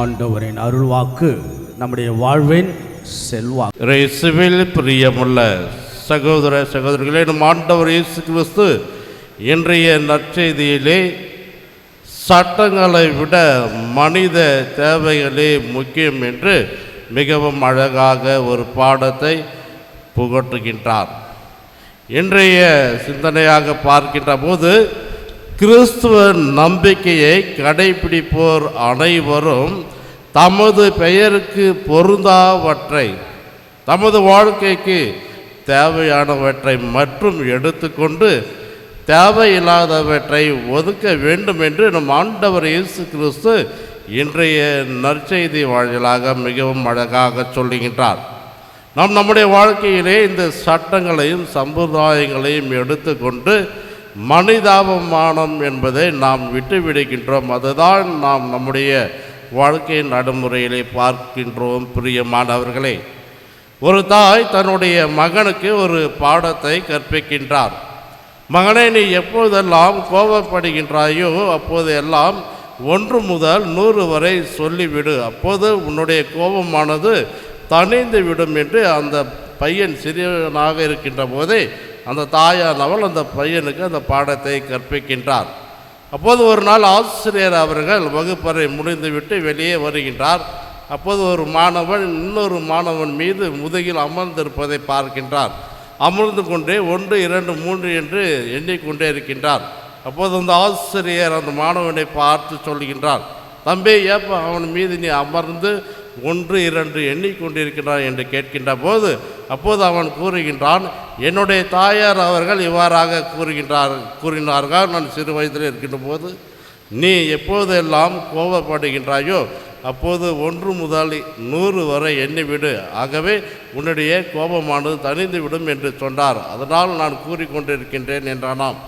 ஆண்டவரின் அருள்வாக்கு நம்முடைய வாழ்வின் செல்வாக்கு. இயேசுவில் பிரியமுள்ள சகோதர சகோதரிகளே நம் ஆண்டவர் இயேசு கிறிஸ்து இன்றைய நற்செய்தியிலே சட்டங்களை விட மனித தேவைகளே முக்கியம் என்று மிகவும் அழகாக ஒரு பாடத்தை புகட்டுகின்றார். இன்றைய சிந்தனையாக பார்க்கின்ற போது கிறிஸ்துவ நம்பிக்கையை கடைபிடிப்போர் அனைவரும் தமது பெயருக்கு பொருந்தாவற்றை தமது வாழ்க்கைக்கு தேவையானவற்றை மற்றும் எடுத்துக்கொண்டு தேவையில்லாதவற்றை ஒதுக்க வேண்டும் என்று நம் ஆண்டவர் இயேசு கிறிஸ்து இன்றைய நற்செய்தி வாயிலாக மிகவும் அழகாக சொல்லுகின்றார். நாம் நம்முடைய வாழ்க்கையிலே இந்த சட்டங்களையும் சம்பிரதாயங்களையும் எடுத்துக்கொண்டு மனிதாபமானம் என்பதை நாம் விட்டு விடுகின்றோம். அதுதான் நாம் நம்முடைய வாழ்க்கை நடைமுறையிலே பார்க்கின்றோம் பிரியமானவர்களே. ஒரு தாய் தன்னுடைய மகனுக்கு ஒரு பாடத்தை கற்பிக்கின்றார். மகனை நீ எப்போதெல்லாம் கோபப்படுகின்றாயோ அப்போதெல்லாம் ஒன்று முதல் நூறு வரை சொல்லிவிடு. அப்போது உன்னுடைய கோபமானது தணிந்து விடும் என்று அந்த பையன் சிறியவனாக இருக்கின்ற போதே அந்த தாயானவள் அந்த பையனுக்கு அந்த பாடத்தை கற்பிக்கின்றார். அப்போது ஒரு நாள் ஆசிரியர் அவர்கள் வகுப்பறை முடிந்துவிட்டு வெளியே வருகின்றார். அப்போது ஒரு மாணவன் இன்னொரு மாணவன் மீது முதுகில் அமர்ந்திருப்பதை பார்க்கின்றார். அமர்ந்து கொண்டே ஒன்று இரண்டு மூன்று என்று எண்ணிக்கொண்டே இருக்கின்றார். அப்போது அந்த ஆசிரியர் அந்த மாணவனை பார்த்து சொல்கின்றார். தம்பி ஏப்பா அவன் மீது நீ அமர்ந்து ஒன்று இரண்டு எண்ணிக்கொண்டிருக்கிறான் என்று கேட்கின்ற போது அப்போது அவன் கூறுகின்றான் என்னுடைய தாயார் அவர்கள் இவ்வாறாக கூறுகின்றார் கூறினார்கள். நான் சிறு வயதில் இருக்கின்ற போது நீ எப்போதெல்லாம் கோபப்படுகின்றாயோ அப்போது ஒன்று முதல் நூறு வரை எண்ணிவிடு. ஆகவே உன்னுடைய கோபமானது தணிந்துவிடும் என்று சொன்னார். அதனால் நான் கூறிக்கொண்டிருக்கின்றேன் என்றானாம்.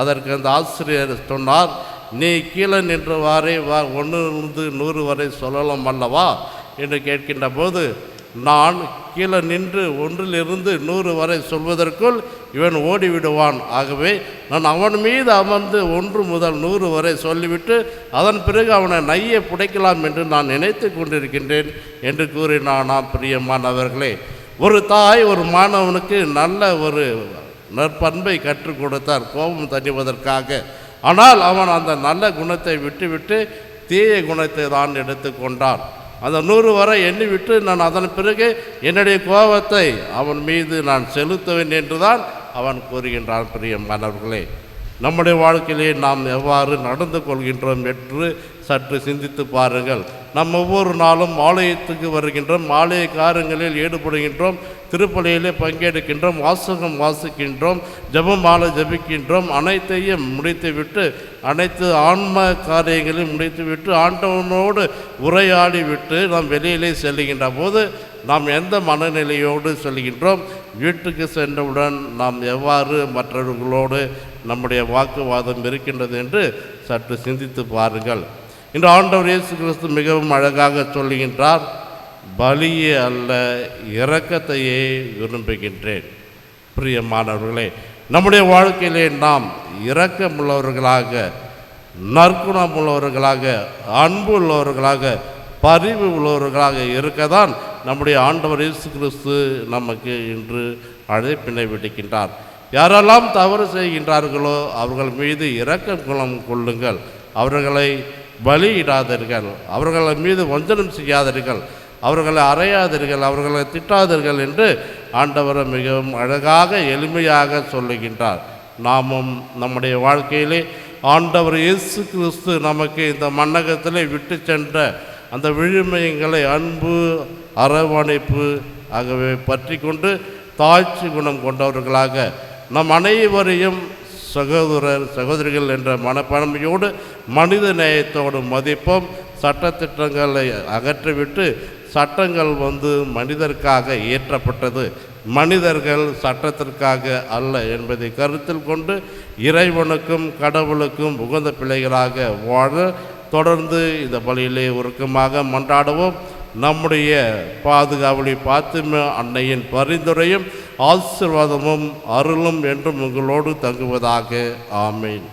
அதற்கு அந்த ஆசிரியர் சொன்னார் நீ கீழே நின்றவாறே வா ஒன்றிலிருந்து நூறு வரை சொல்லலாம் அல்லவா? என்று கேட்கின்ற போது நான் கீழே நின்று ஒன்றிலிருந்து நூறு வரை சொல்வதற்குள் இவன் ஓடிவிடுவான். ஆகவே நான் அவன் மீது அமர்ந்து ஒன்று முதல் நூறு வரை சொல்லிவிட்டு அதன் பிறகு அவனை நையை புடைக்கலாம் என்று நான் நினைத்து கொண்டிருக்கின்றேன் என்று கூறினானாம் பிரியமானவர்களே ஒரு தாய் ஒரு மாணவனுக்கு நல்ல ஒரு நற்பண்பை கற்றுக் கொடுத்தார் கோபம் தணிவதற்காக. ஆனால் அவன் அந்த நல்ல குணத்தை விட்டுவிட்டு தீய குணத்தை தான் எடுத்துக்கொண்டான் அந்த நூறு வரை எண்ணிவிட்டு நான் அதன் பிறகு என்னுடைய கோபத்தை அவன் மீது நான் செலுத்துவேன் என்றுதான் அவன் கூறுகின்றான் பிரியமானவர்களே நம்முடைய வாழ்க்கையிலே நாம் எவ்வாறு நடந்து கொள்கின்றோம் என்று சற்று சிந்தித்து பாருங்கள். நாம் ஒவ்வொரு நாளும் ஆலயத்துக்கு வருகின்றோம் ஆலய காரியங்களில் ஈடுபடுகின்றோம் திருப்பலியிலே பங்கெடுக்கின்றோம் வாசகம் வாசிக்கின்றோம் ஜபமாலை ஜெபிக்கின்றோம் அனைத்தையும் முடித்துவிட்டு அனைத்து ஆன்ம காரியங்களையும் முடித்துவிட்டு ஆண்டவனோடு உரையாடி விட்டு நாம் வெளியிலே செல்லுகின்ற போது நாம் எந்த மனநிலையோடு செல்கின்றோம் வீட்டுக்கு சென்றவுடன் நாம் எவ்வாறு மற்றவர்களோடு நம்முடைய வாக்குவாதம் இருக்கின்றது என்று சற்று சிந்தித்து பாருங்கள். இன்று ஆண்டவர் இயேசு கிறிஸ்து மிகவும் அழகாக சொல்லுகின்றார். பலியே அல்ல இரக்கத்தையே விரும்புகின்றேன். பிரியமானவர்களே நம்முடைய வாழ்க்கையிலே நாம் இரக்கமுள்ளவர்களாக நற்குணம் உள்ளவர்களாக அன்பு உள்ளவர்களாக பரிவு உள்ளவர்களாக இருக்க தான் நம்முடைய ஆண்டவர் இயேசு கிறிஸ்து நமக்கு இன்று அழைப்பினை விடுக்கின்றார். யாரெல்லாம் தவறு செய்கின்றார்களோ அவர்கள் மீது இரக்கம் குணம் கொள்ளுங்கள். அவர்களை பலியிடாதீர்கள். அவர்கள் மீது வஞ்சனம் செய்யாதீர்கள். அவர்களை அறையாதீர்கள் அவர்களை திட்டாதீர்கள் என்று ஆண்டவர் மிகவும் அழகாக எளிமையாக சொல்லுகின்றார். நாமும் நம்முடைய வாழ்க்கையிலே ஆண்டவர் இயேசு கிறிஸ்து நமக்கு இந்த மன்னகத்திலே விட்டு சென்ற அந்த விழுமையங்களை அன்பு அரவணைப்பு ஆகவே பற்றி கொண்டு தாழ்ச்சி குணம் கொண்டவர்களாக நம் அனைவரையும் சகோதரர் சகோதரிகள் என்ற மனப்பான்மையோடு மனித நேயத்தோடு மதிப்போம். சட்டத்திட்டங்களை அகற்றிவிட்டு சட்டங்கள் வந்து மனிதருக்காக இயற்றப்பட்டது. மனிதர்கள் சட்டத்திற்காக அல்ல என்பதை கருத்தில் கொண்டு இறைவனுக்கும் கடவுளுக்கும் உகந்த பிள்ளைகளாக வாழ தொடர்ந்து இந்த பலியிலே உருக்கமாக மன்றாடுவோம். நம்முடைய பாதுகாவலி பாத்திம அன்னையின் பரிந்துரையும் ஆசீர்வாதமும் அருளும் என்றும் உங்களோடு தங்குவதாக. ஆமேன்.